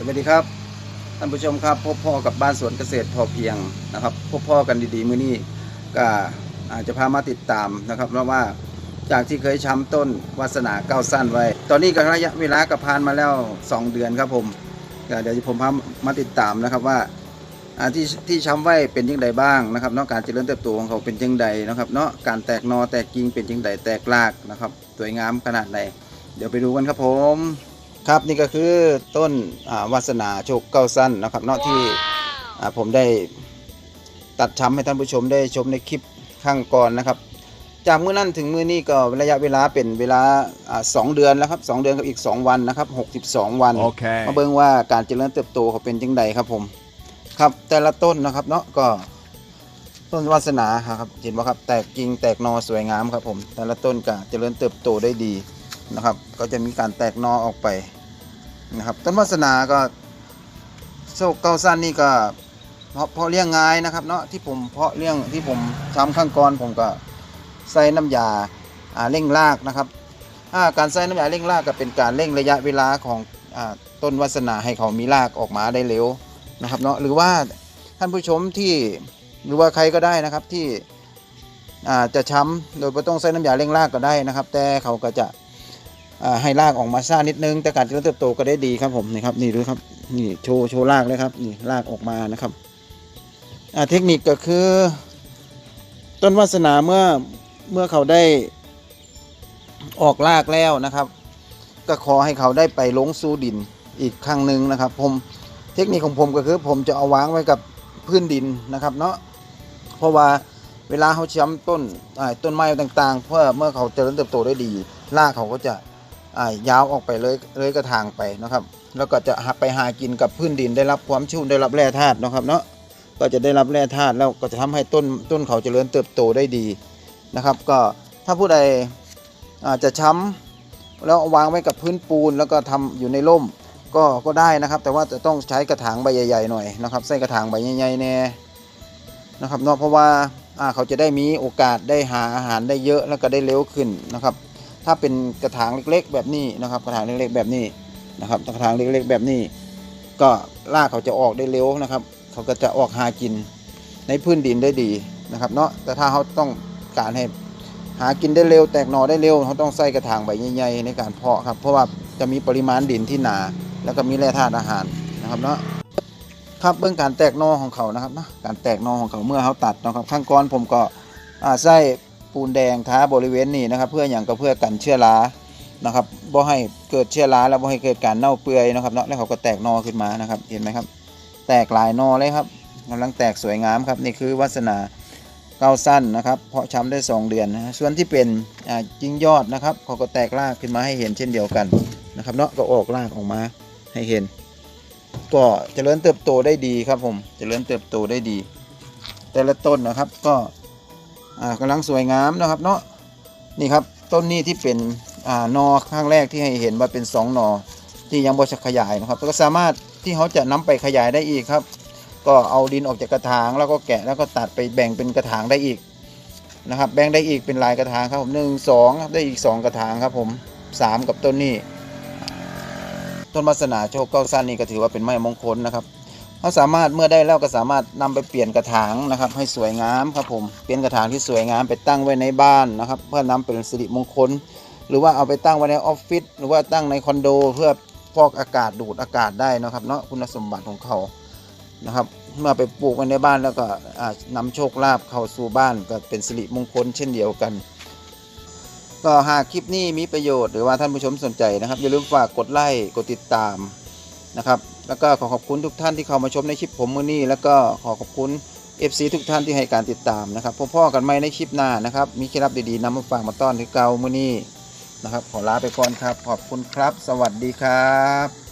สวัสดีครับท่านผู้ชมครับพบพ่อกับบ้านสวนเกษตรพอเพียงนะครับพบพ่อกันดีๆมื้อนี้ก็อาจจะพามาติดตามนะครับเพราะว่าจากที่เคยช้ำต้นวาสนาเก้าสั้นไว้ ตอนนี้ก็ระยะเวลาก็ผ่านมาแล้ว 2 เดือนครับผมเดี๋ยวผมพามาติดตามนะครับว่าที่ที่ช้ำไว้เป็นยังไงบ้างนะครับนาะการเจริญเติบโตของเขาเป็นยังไงนะครับเนาะการแตกนอแตกกิ่งเป็นยังไงแตกรากนะครับสวยงามขนาดไหนเดี๋ยวไปดูกันครับผม ครับนี่ก็คือต้นอ่าวาสนาโชคเก้าสั้นนะครับเนาะที่อ่าผมได้ตัดช้ำให้ท่านผู้ชมได้ชมในคลิปข้างก่อนนะครับ จากมื้อนั้นถึงมื้อนี้ก็ระยะเวลาเป็นเวลาอ่าสองเดือนแล้วครับสองเดือนกับอีก 2 วันนะครับ 62 วัน Okay. มาเบิ่งว่าการเจริญเติบโตเขาเป็นจังไดครับผมครับแต่ละต้นนะครับเนาะก็ต้นวาสนาครับเห็นว่าครับแตกกิ่งแตกหนอสวยงามครับผมแต่ละต้นก็เจริญเติบโตได้ดีนะครับ ก็จะมีการแตกหนอออกไป นะครับ ต้นวาสนาก็โชคเก้าสั้นนี่ก็เพาะเพาะเลี้ยงง่ายนะครับเนาะที่ผมเพาะเลี้ยงที่ผมทำข้างก่อนผมก็ใส่น้ำยาอ่าเร่งรากนะครับการใส่น้ำยาเร่งรากก็เป็นการเร่งระยะเวลาของอต้นวัสนาให้เขามีรากออกมาได้เร็วนะครับเนาะหรือว่าท่านผู้ชมที่หรือว่าใครก็ได้นะครับที่จะช้ำโดยไม่ต้องใส่น้ำยาเร่งรากก็ได้นะครับ แต่เขาก็จะ ให้รากออกมาซ่านิดนึง แต่การเจริญเติบโตก็ได้ดีครับผมนี่ครับนี่ดูครับนี่โชว์โชว์รากเลยครับนี่รากออกมานะครับเทคนิคก็คือ ต้นวาสนาเมื่อเมื่อเขาได้ออกรากแล้วนะครับ ก็ขอให้เขาได้ไปลงสู่ดินอีกครั้งหนึ่งนะครับ ผมเทคนิคของผมก็คือ ผมจะเอาวางไว้กับพื้นดินนะครับเนาะเพราะว่าเวลาเขาช้ำต้นต้นไม้ต่างๆ เพื่อเมื่อเขาเจริญเติบโตได้ดีรากเขาก็จะ ยาวออกไปเลยเลยกระถางไปนะครับ แล้วก็จะไปหากินกับพื้นดินได้รับความชุ่มได้รับแร่ธาตุนะครับเนาะก็จะได้รับแร่ธาตุแล้วก็จะทำให้ต้นต้นเขาเจริญเติบโตได้ดีนะครับ ก็ถ้าผู้ใดอาจจะช้ำแล้ววางไว้กับพื้นปูนแล้วก็ทำอยู่ในร่มก็ก็ได้นะครับ แต่ว่าจะต้องใช้กระถางใบใหญ่ๆหน่อยนะครับใส่กระถางใบใหญ่ๆแน่นะครับเนาะเพราะว่าเขาจะได้มีโอกาสได้หาอาหารได้เยอะแล้วก็ได้เร็วขึ้นนะครับ ถ้าเป็นกระถางเล็กๆ แบบนี้นะครับ กระถางเล็กๆแบบนี้นะครับกระถางเล็กๆแบบนี้ ก็รากเขาจะออกได้เร็วนะครับ เขาก็จะออกหากินในพื้นดินได้ดีนะครับ เนาะแต่ถ้าเขาต้องการให้หากินได้เร็ว แตกหน่อได้เร็วเขาต้องใส่กระถางใบใหญ่ๆในการเพาะครับ เพราะว่าจะมีปริมาณดินที่หนา แล้วก็มีแร่ธาตุอาหารนะครับเนาะครับเบื้องการแตกหนอของเขานะครับนะการแตกหนอของเขาเมื่อเขาตัดนะครับข้างก้อนผมก็ใส่ ปูนแดงท้าบริเวณนี้นะครับ เพื่ออย่างก็เพื่อกันเชื้อรานะครับบ่ให้เกิดเชื้อราแล้วบ่ให้เกิดการเน่าเปื่อยนะครับเนาะแล้วเขาก็แตกนอขึ้นมานะครับเห็นไหมครับ แตกหลายนอเลยครับกำลังแตกสวยงามครับนี่คือวาสนาเก้าสั้นนะครับเพาะช้ำได้ 2 เดือนนะส่วนที่เป็นจิงยอดนะครับเขาก็แตกรากขึ้นมาให้เห็นเช่นเดียวกันนะครับเนาะก็ออกรากออกมาให้เห็น ก็เจริญเติบโตได้ดีครับผมเจริญเติบโตได้ดี แต่ละต้นนะครับก็ อ่ากำลังสวยงามนะครับเนาะนี่ครับต้นนี้ที่เป็นอ่านอข้างแรกที่ให้เห็นว่าเป็นสองนอที่ยังบ่จะขยายนะครับก็สามารถที่เขาจะนำไปขยายได้อีกครับ ก็เอาดินออกจากกระถางแล้วก็แกะแล้วก็ตัดไปแบ่งเป็นกระถางได้อีกนะครับแบ่งได้อีกเป็นลายกระถางครับผมหนึ่งสองได้อีกสองกระถางครับผมสามกับต้นนี้ ต้นมัสนาโชคเก้าสั้นนี่ก็ถือว่าเป็นไม้มงคลนะครับ เขาสามารถเมื่อได้แล้วก็สามารถนำไปเปลี่ยนกระถางนะครับ ให้สวยงามครับผมเปลี่ยนกระถางที่สวยงามไปตั้งไว้ในบ้านนะครับ เพื่อนำเป็นสิริมงคล หรือว่าเอาไปตั้งไว้ในออฟฟิศหรือว่าตั้งในคอนโด เพื่อฟอกอากาศดูดอากาศได้นะครับเนาะคุณสมบัติของเขานะครับ เมื่อไปปลูกไว้ในบ้านแล้วก็อ่านำโชคลาภเข้าสู่บ้านก็เป็นสิริมงคลเช่นเดียวกัน ก็หากคลิปนี้มีประโยชน์หรือว่าท่านผู้ชมสนใจนะครับอย่าลืมฝากกดไลค์กดติดตาม นะครับ แล้วก็ขอขอบคุณทุกท่านที่เข้ามาชมในคลิปผมมื้อนี้ แล้วก็ขอขอบคุณ FC ทุกท่านที่ให้การติดตามนะครับพบพ่อกันใหม่ในคลิปหน้านะครับ มีเคล็ดลับดีๆนำมาฝากมาต้อนที่เก่ามื้อนี้นะครับ ขอลาไปก่อนครับ ขอบคุณครับ สวัสดีครับ